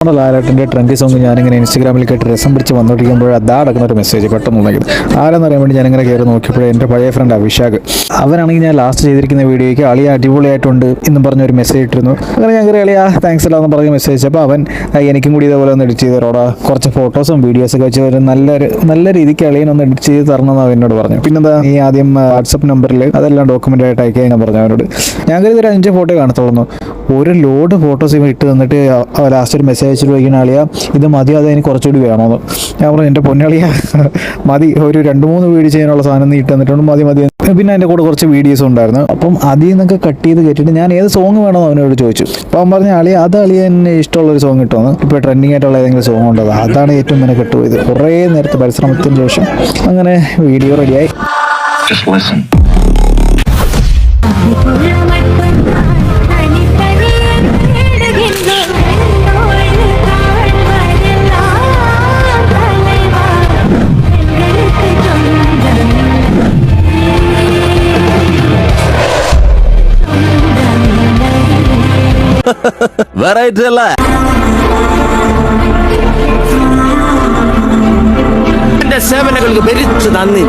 നമ്മുടെ ലാലേട്ടന്റെ trendy song ഞാനിങ്ങനെ ഇൻസ്റ്റാഗ്രാമിൽ കേട്ട് രസം പിടിച്ച് വന്നുകൊണ്ടിരിക്കുമ്പോൾ അതാ അടക്കുന്ന ഒരു മെസ്സേജ് പെട്ടെന്ന് ഉണ്ടെങ്കിൽ ആരെന്ന് അറിയാൻ വേണ്ടി ഞാനിങ്ങനെ കയറി നോക്കിയപ്പോൾ എന്റെ പഴയ ഫ്രണ്ട് അഭിഷാഖ് അവനാണെങ്കിൽ ഞാൻ ലാസ്റ്റ് ചെയ്തിരിക്കുന്ന വീഡിയോയ്ക്ക് അളിയ അടിപൊളിയായിട്ടുണ്ട് എന്ന് പറഞ്ഞ ഒരു മെസ്സേജ് ഇട്ടിരുന്നു. അങ്ങനെ ഞാൻ കയറി അളിയാ താങ്ക്സ് അല്ല എന്ന് പറഞ്ഞ് മെസ്സേജ് അപ്പോൾ അവൻ എനിക്കും കൂടി ഇതേപോലെ ഒന്ന് എഡിറ്റ് ചെയ്ത് തരോടാ കുറച്ച് ഫോട്ടോസും വീഡിയോസൊക്കെ വെച്ച് ഒരു നല്ലൊരു നല്ല രീതിക്ക് അളിയനൊന്ന് എഡിറ്റ് ചെയ്ത് തരണമെന്ന് അവൻ എന്നോട് പറഞ്ഞു പിന്നെന്താ നീ ആദ്യം വാട്സപ്പ് നമ്പറിൽ അതെല്ലാം ഡോക്യുമെന്റ് ആയിട്ട് അയക്കാൻ ഞാൻ പറഞ്ഞു അവനോട്. ഞാൻ കരുതി ഒരു അഞ്ച് ഫോട്ടോ കാണത്തുള്ളൂ ഒരു ലോഡ് ഫോട്ടോസ് ഇവ ഇട്ട് തന്നിട്ട് ലാസ്റ്റ് ഒരു മെസ്സേജ് അയച്ചിട്ട് ചോദിക്കുന്ന ആളിയാ ഇത് മതി അത് അതിന് കുറച്ചുകൂടി വേണമെന്ന് ഞാൻ പറഞ്ഞു എന്റെ പൊന്നാളിയ മതി ഒരു രണ്ട് മൂന്ന് വീഡിയോ ചെയ്യാനുള്ള സാധനം നീ ഇട്ട് തന്നിട്ടുണ്ട് മതി മതി. പിന്നെ അതിന്റെ കൂടെ കുറച്ച് വീഡിയോസ് ഉണ്ടായിരുന്നു. അപ്പം അതിൽ നിന്നൊക്കെ കട്ട് ചെയ്ത് കേട്ടിട്ട് ഞാൻ ഏത് സോങ് വേണമെന്ന് അവനോട് ചോദിച്ചു. അപ്പം അവൻ പറഞ്ഞ അളിയ അത് അളിയ എന്നെ ഇഷ്ടമുള്ള ഒരു സോങ് കിട്ടുമെന്ന് ഇപ്പോൾ ട്രെൻഡിങ് ആയിട്ടുള്ള ഏതെങ്കിലും സോങ് ഉണ്ടത് അതാണ് ഏറ്റവും മെനെ കെട്ടുപോയത് കുറേ നേരത്തെ പരിശ്രമത്തിന് ശേഷം അങ്ങനെ വീഡിയോ റെഡിയായി Just listen. വെറൈറ്റി അല്ലേ. എന്റെ സേവനങ്ങൾക്ക് ഭരിച്ചു നന്ദി.